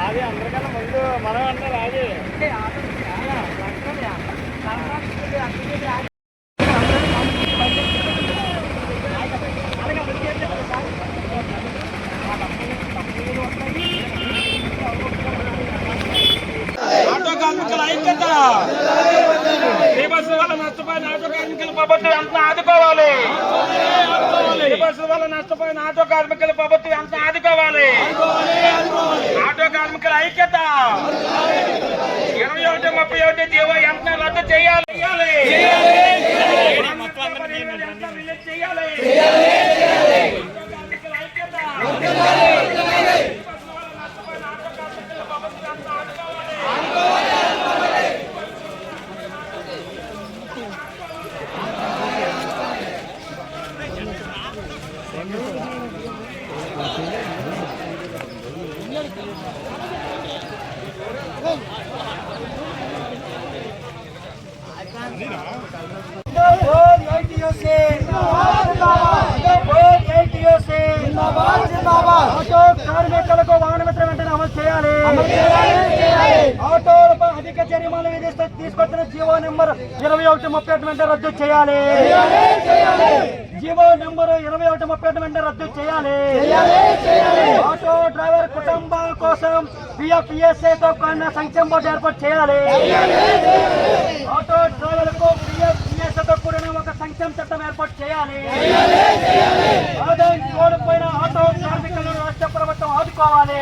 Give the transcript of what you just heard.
అది అందరికన్నా ముందు మనం అంటారు అది ఆటో కార్మికుల ఐక్యత. ఈ బస్సు నష్టపోయిన ఆటో కార్మికుల ప్రభుత్వం ఎంత ఆదుకోవాలి బస్సు వల్ల నష్టపోయిన ఆటో కార్మికుల ప్రభుత్వం ఎంత ఆదుకోవాలి? ఆటో కార్మికుల ఐక్యత. ఇరవై ఒకటి ముప్పై ఒకటి జీవో ఎంత రద్దు చేయాలి? చేయాలి ఎంత రిలీజ్ చేయాలి ఆటో కార్మికుల ఐక్యత ఈ బస్సు వల్ల నష్టపోయిన ఆటో కార్మికుల ప్రభుత్వం ఎంత ఆదుకోవాలి ఆటో కార్మికులకు వాహన మిత్ర వెంటనే అమలు చేయాలి ఆటోలపై అధిక జరిమానా విధిస్తూ తీసుకొచ్చిన జీవో నెంబర్ ఇరవై ఒకటి ముప్పై ఒకటి వెంటనే రద్దు చేయాలి జీవో నెంబర్ ఇరవై ఒకటి ముప్పై ఒకటి వెంటనే రద్దు చేయాలి కోసం పిఎఫ్తో కొన్న సంక్షేమ బోర్డు ఏర్పాటు చేయాలి. ఆటో డ్రైవర్లకు పిఎఫ్తో కూడిన ఒక సంక్షేమ చట్టం ఏర్పాటు చేయాలి. ఆదాయం కోల్పోయిన ఆటో కార్మికులను రాష్ట్ర ప్రభుత్వం ఆదుకోవాలి.